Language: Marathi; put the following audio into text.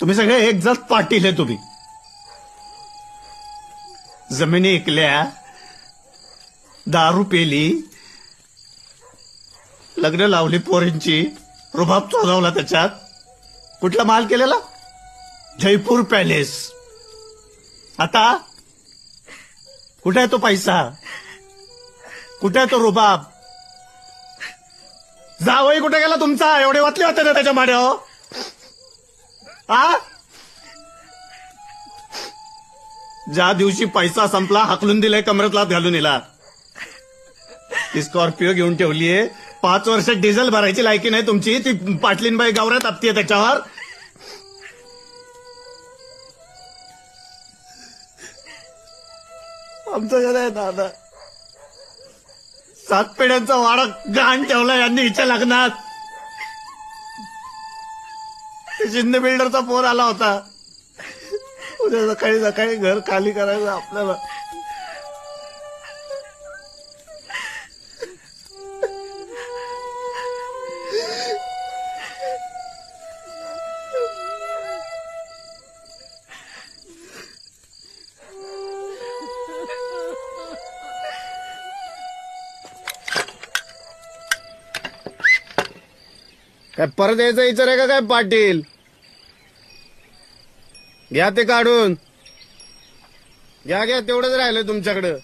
तुम्ही सगळे एक जात पाटील आहे तुम्ही. जमिनी ऐकल्या दारू पेली लग्न लावली पोरींची रुबाब चोरवला त्याच्यात. कुठला माल केलेला? जयपूर पॅलेस. आता कुठे आहे तो पैसा? कुठे आहे तो रुबाब? जावई कुठे गेला तुमचा? एवढे वाचले होते ना त्याच्या माड्यावर आ? ज्या दिवशी पैसा संपला हाकलून दिलाय कमरतलात घालून दिला ती स्कॉर्पिओ घेऊन ठेवलीये. पाच वर्ष डिझेल भरायची लायकी नाही तुमची. ती पाटलीनबाई गावऱ्यात आपतीये त्याच्यावर. आमचं घर आहे दादा. सात पिढ्यांचा वाडा गहाण ठेवला यांनी हिच्या लग्नात. शिंदे बिल्डरचा फोन आला होता. उद्या सकाळी सकाळी घर खाली करायचं आपल्याला. काय परत यायचा विचार आहे का काय पाटील? घ्या ते काढून. घ्या घ्या तेवढंच राहिलं तुमच्याकडं.